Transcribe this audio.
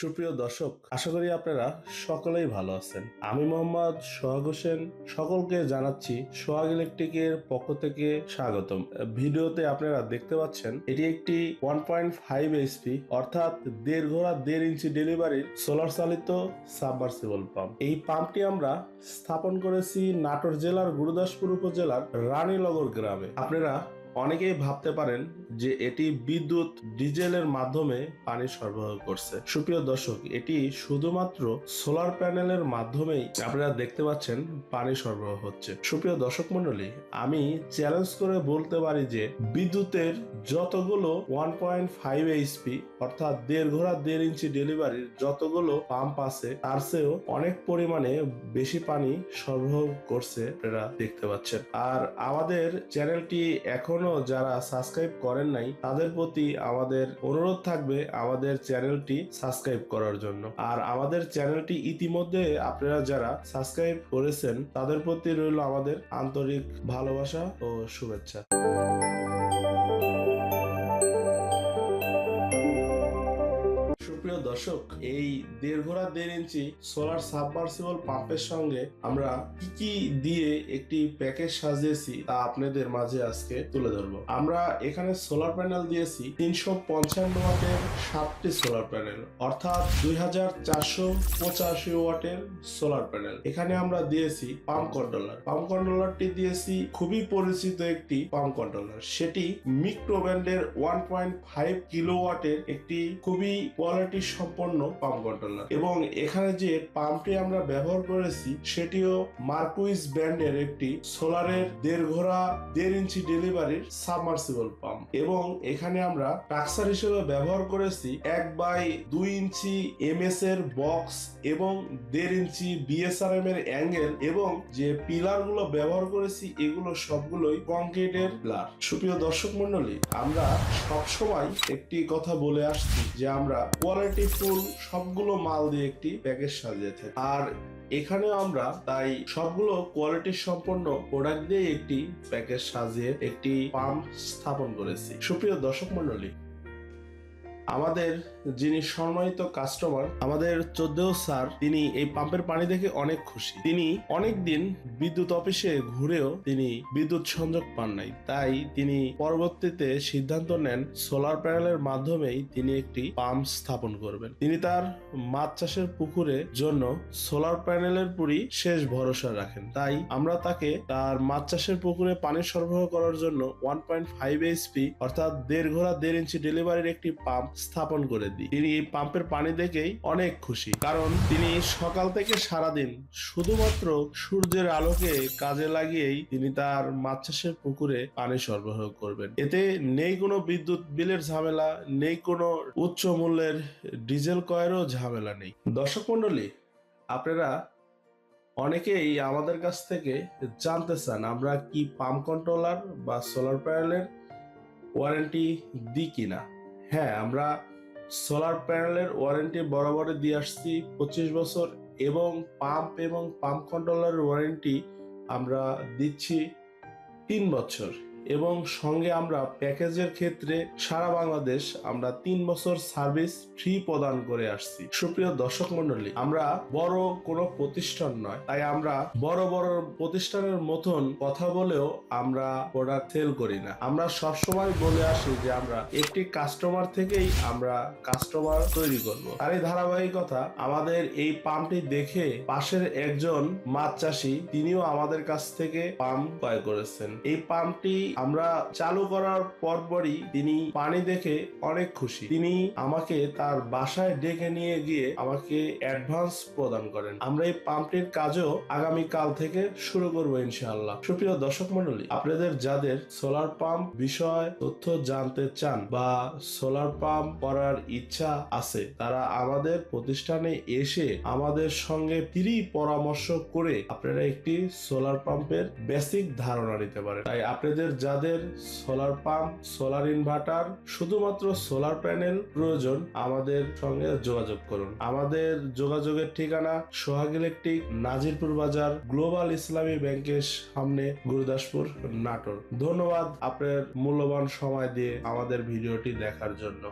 সুপ্রিয় দর্শক, আশা করি আপনারা সকলেই ভালো আছেন। আমি মোহাম্মদ সোহাগ হোসেন, সকলকে জানাচ্ছি সোহাগ ইলেকট্রিকের পক্ষ থেকে স্বাগতম। ভিডিওতে আপনারা দেখতে পাচ্ছেন, এটি একটি ওয়ান পয়েন্ট ফাইভ এইচপি অর্থাৎ দেড় ঘোড়া, দেড় ইঞ্চি ডেলিভারির সোলার চালিত সাবমার্সিবল পাম্প। এই পাম্পটি আমরা স্থাপন করেছি নাটোর জেলার গুরুদাসপুর উপজেলার রানীনগর গ্রামে। আপনারা অনেকেই ভাবতে পারেন যে এটি বিদ্যুৎ ডিজেলের মাধ্যমে পানি সরবরাহ করছে। সুপ্রিয় দর্শক, এটি শুধুমাত্র সোলার প্যানেলের মাধ্যমেই আপনারা দেখতে পাচ্ছেন পানি সরবরাহ হচ্ছে। সুপ্রিয় দর্শক মন্ডলী আমি চ্যালেঞ্জ করে বলতে পারি যে বিদ্যুতের যতগুলো ওয়ান পয়েন্ট ফাইভ এইচপি অর্থাৎ দেড় ঘোড়া দেড় ইঞ্চি ডেলিভারির যতগুলো পাম্প আছে, তার চেয়েও অনেক পরিমাণে বেশি পানি সরবরাহ করছে আপনারা দেখতে পাচ্ছেন। আর আমাদের চ্যানেলটি এখনও যারা সাবস্ক্রাইব করেন নাই, তাদের প্রতি আমাদের অনুরোধ থাকবে আমাদের চ্যানেলটি সাবস্ক্রাইব করার জন্য। আর আমাদের চ্যানেলটি ইতিমধ্যে আপনারা যারা সাবস্ক্রাইব করেছেন, তাদের প্রতি রইল আমাদের আন্তরিক ভালোবাসা ও শুভেচ্ছা। দর্শক, এই দেড় ঘোড়া দেড় ইঞ্চি সোলার সাবমার্সিবল পাম্পের সঙ্গে আমরা কি কি দিয়ে একটি প্যাকেজ সাজিয়েছি তা আপনাদের মাঝে আজকে তুলে ধরবো। আমরা এখানে সোলার প্যানেল দিয়েছি তিনশো পঞ্চান্ন ওয়াটের সাতটি সোলার প্যানেল অর্থাৎ দুই হাজার চারশো পঁচাশি ওয়াটের সোলার প্যানেল এখানে আমরা দিয়েছি পাম্প কন্ট্রোলার পাম্প কন্ট্রোলারটি দিয়েছি খুবই পরিচিত একটি পাম্প কন্ট্রোলার সেটি মিক্রো ব্যান্ডের ওয়ান পয়েন্ট ফাইভ কিলো ওয়াটের একটি খুবই কোয়ালিটি সম্পন্ন পাম্প কন্ট্রোলার এবং এখানে যে পাম্পটি আমরা ব্যবহার করেছি, সেটিও মার্কুইস ব্র্যান্ডের একটি সোলারের দেড় ঘোড়া দেড় ইঞ্চি ডেলিভারির সাবমার্সিবল পাম্প। এবং এখানে আমরা টাক্সার হিসেবে ব্যবহার করেছি এক বাই দুই ইঞ্চি এমএস এর বক্স এবং দেড় ইঞ্চি বিএসআরএম এর অ্যাঙ্গেল এবং যে পিলারগুলো ব্যবহার করেছি, এগুলো সবগুলোই কংক্রিটের পিলার। সুপ্রিয় দর্শক মন্ডলী আমরা সবসময় একটি কথা বলে আসছি যে আমরা কোয়ালিটি ফুল সবগুলো মাল দিয়ে একটি প্যাকেজ সাজিয়ে থাকে। আর এখানেও আমরা তাই সবগুলো কোয়ালিটি সম্পন্ন প্রোডাক্ট দিয়ে একটি প্যাকেজ সাজিয়ে একটি পাম্প স্থাপন করেছি। সুপ্রিয় দর্শক মন্ডলী আমাদের যিনি সম্মানিত কাস্টমার আমাদের চোদ্দেও স্যার, তিনি এই পাম্পের পানি দেখে অনেক খুশি। তিনি অনেক দিন বিদ্যুৎ অফিসে ঘুরেও তিনি বিদ্যুৎ সংযোগ পান নাই। তাই তিনি পরবর্তীতে সিদ্ধান্ত নেন সোলার প্যানেলের মাধ্যমেই তিনি একটি পাম্প স্থাপন করবেন। তিনি তার মাছ চাষের পুকুরের জন্য সোলার প্যানেলের পুরি শেষ ভরসা রাখেন। তাই আমরা তাকে তার মাছ চাষের পুকুরে পানি সরবরাহ করার জন্য ওয়ান পয়েন্ট ফাইভ এইচপি অর্থাৎ দেড় ঘোড়া দেড় ইঞ্চি ডেলিভারির একটি পাম্প স্থাপন করে দিই। তিনি এই পাম্পের পানি দেখেই অনেক খুশি। কারণ তিনি সকাল থেকে সারাদিন শুধুমাত্র সূর্যের আলোকে কাজে লাগিয়েই তিনি তার মাছ চাষের পুকুরে পানি সরবরাহ করবেন। এতে নেই কোনো বিদ্যুৎ বিলের ঝামেলা, নেই কোনো উচ্চ মূল্যের ডিজেল কয়েরও ঝামেলা নেই। দর্শক মন্ডলী আপনারা অনেকেই আমাদের কাছ থেকে জানতে চান, আমরা কি পাম্প কন্ট্রোলার বা সোলার প্যানেলের ওয়ারেন্টি দিই কিনা? হ্যাঁ আমরা সোলার প্যানেলের ওয়ারেন্টি বরাবর দিয়ে আসছি পঁচিশ বছর এবং পাম্প এবং পাম্প কন্ট্রোলারের ওয়ারেন্টি আমরা দিচ্ছি তিন বছর। এবং সঙ্গে আমরা প্যাকেজের ক্ষেত্রে সারা বাংলাদেশ আমরা তিন বছর সার্ভিস ফ্রি প্রদান করে আসছি। সুপ্রিয় দর্শক মন্ডলী আমরা বড় কোনো প্রতিষ্ঠান নয়, তাই আমরা বড় বড় প্রতিষ্ঠানের মতন কথা বলেও আমরা প্রোডাক্ট সেল করি না। আমরা সবসময় বলে আসি যে আমরা একটি কাস্টমার থেকেই আমরা কাস্টমার তৈরি করব। আর এই ধারাবাহিকতা আমাদের এই পাম্পটি দেখে পাশের একজন মাছ চাষি, তিনিও আমাদের কাছ থেকে পাম্প ক্রয় করেছেন। এই পাম্পটি আমরা চালু করার পরপরই তিনি পানি দেখে অনেক খুশি। তিনি আমাকে তার বাসায় ডেকে নিয়ে গিয়ে আমাকে অ্যাডভান্স প্রদান করেন। আমরা এই পাম্পটির কাজও আগামী কাল থেকে শুরু করব ইনশাআল্লাহ। সুপ্রিয় দর্শক মন্ডলী আপনাদের যাদের সোলার পাম্প বিষয় তথ্য জানতে চান বা সোলার পাম্প করার ইচ্ছা আছে, তারা আমাদের প্রতিষ্ঠানে এসে আমাদের সঙ্গে ফ্রি পরামর্শ করে আপনারা একটি সোলার পাম্পের বেসিক ধারণা নিতে পারেন। তাই আপনাদের যাদের সোলার পাম্প সোলার ইনভার্টার শুধুমাত্র সোলার প্যানেল প্রয়োজন, আমাদের সঙ্গে যোগাযোগ করুন। আমাদের যোগাযোগের ঠিকানা সোহাগ ইলেকট্রিক, নাজিরপুর বাজার, গ্লোবাল ইসলামী ব্যাংকের সামনে গুরুদাসপুর, নাটোর। ধন্যবাদ আপনার মূল্যবান সময় দিয়ে আমাদের ভিডিওটি দেখার জন্য।